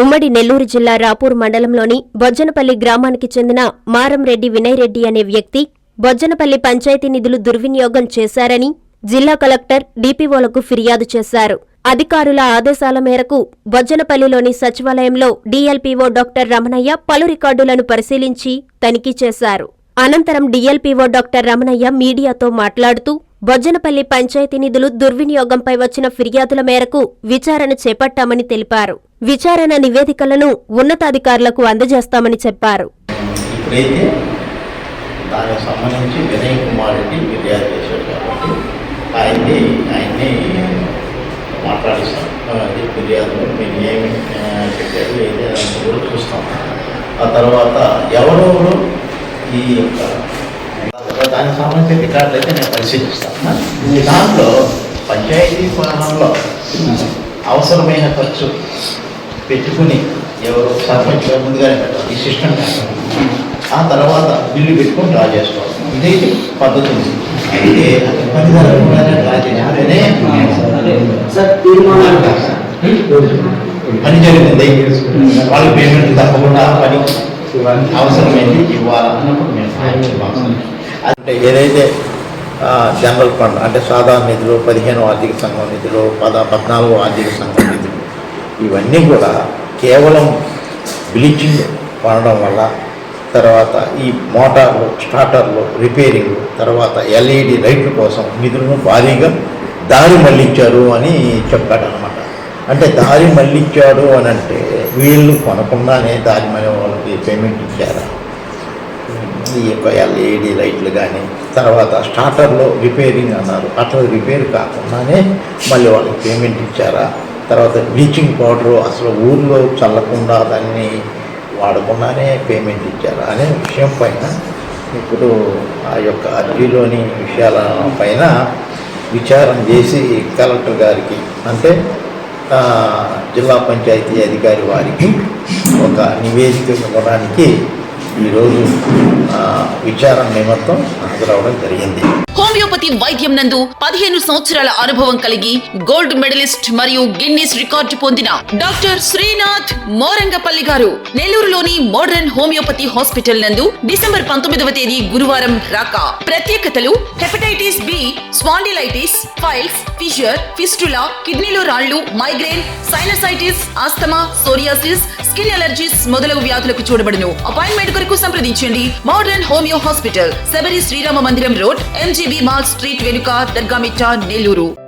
ఉమ్మడి నెల్లూరు జిల్లా రాపూర్ మండలంలోని బొజ్జనపల్లి గ్రామానికి చెందిన మారంరెడ్డి వినయ్ రెడ్డి అనే వ్యక్తి బొజ్జనపల్లి పంచాయతీ నిధులు దుర్వినియోగం చేశారని జిల్లా కలెక్టర్ డీపీఓలకు ఫిర్యాదు చేశారు. అధికారుల ఆదేశాల మేరకు బొజ్జనపల్లిలోని సచివాలయంలో డీఎల్పీఓ డాక్టర్ రమణయ్య పలు రికార్డులను పరిశీలించి తనిఖీ చేశారు. అనంతరం డీఎల్పీఓ డాక్టర్ రమణయ్య మీడియాతో మాట్లాడుతూ బొజ్జనపల్లి పంచాయతీ నిధులు దుర్వినియోగంపై వచ్చిన ఫిర్యాదుల మేరకు విచారణ చేపట్టామని తెలిపారు. విచారణ నివేదికలను ఉన్నతాధికారులకు అందజేస్తామని చెప్పారు. దానికి సంబంధించి వినయ్ కుమార్ రెడ్డి ఫిర్యాదు చేశాడు కాబట్టి ఆయన్ని ఆయన్ని మాట్లాడిస్తాం. అది మీరు ఏమి ఏది కూడా చూస్తాం. ఆ తర్వాత ఎవరెవరు ఈ యొక్క దానికి సంబంధించిన రికార్డులు అయితే నేను పరిశీలిస్తాను దాంట్లో పంచాయతీ పాలనలో అవసరమైన ఖర్చు పెట్టుకుని ఎవరు సర్పంచ్ ముందుగానే పెట్టాలి ఈ సిస్టమ్ ఆ తర్వాత బిల్లు పెట్టుకొని డ్రా చేసుకోవాలి ఇదైతే పద్ధతి ఉంది అయితే అది పని డ్రా చేయాలనే సార్ పని జరిగింది వాళ్ళు పేమెంట్ తప్పకుండా పని అవసరమైంది ఇవ్వాలన్నప్పుడు మేము అంటే ఏదైతే జనరల్ ఫండ్ అంటే సాధారణ నిధులు పదిహేను ఆర్థిక సంఘం నిధులు పద పద్నాలుగు ఆర్థిక సంఘం నిధులు ఇవన్నీ కూడా కేవలం బ్లీచింగ్ వాడడం వల్ల తర్వాత ఈ మోటార్లు స్టార్టర్లు రిపేరింగ్ తర్వాత ఎల్ఈడి లైట్ల కోసం నిధులను భారీగా దారి మళ్ళించారు అని చెప్పాడు అనమాట అంటే దారి మళ్ళించాడు అని అంటే వీళ్ళు కొనకుండానే దారి మళ్ళీ వాళ్ళకి పేమెంట్ ఇచ్చారా? ఈ యొక్క ఎల్ఈడి లైట్లు కానీ తర్వాత స్టార్టర్లో రిపేరింగ్ అన్నారు. అట్లా రిపేర్ కాకుండానే మళ్ళీ వాళ్ళకి పేమెంట్ ఇచ్చారా? తర్వాత బ్లీచింగ్ పౌడరు అసలు ఊర్లో చల్లకుండా దాన్ని వాడకుండానే పేమెంట్ ఇచ్చారా? అనే విషయం పైన ఇప్పుడు ఆ యొక్క అర్జీలోని విషయాల పైన విచారం చేసి కలెక్టర్ గారికి అంటే జిల్లా పంచాయతీ అధికారి వారికి ఒక నివేదిక ఇవ్వడానికి ఈరోజు విచారణ నిమిత్తం హాజరవడం జరిగింది. హోమియోపతి వైద్యం నందు పదిహేను సంవత్సరాల అనుభవం కలిగి గోల్డ్ మెడలిస్ట్ మరియు గిన్నీస్ రికార్డు పొందిన డాక్టర్ శ్రీనాథ్ మోరంగపల్లి గారు నెల్లూరులోని మోడర్న్ హోమియోపతి హాస్పిటల్ నందు డిసెంబర్ పంతొమ్మిదవ తేదీ గురువారం రాక. ప్రత్యేకతలు hepatitis B spondylitis piles fissure fistula కిడ్నీలో రాళ్ళు migraine sinusitis asthma psoriasis skin allergies మొదలగు వ్యాధులకు చూడబడును. అపాయింట్మెంట్ కొరకు సంప్రదించండి. Modern homeo hospital Sabari Srirama Mandiram road MGB mall street వెనుక Dargamitta Nellore.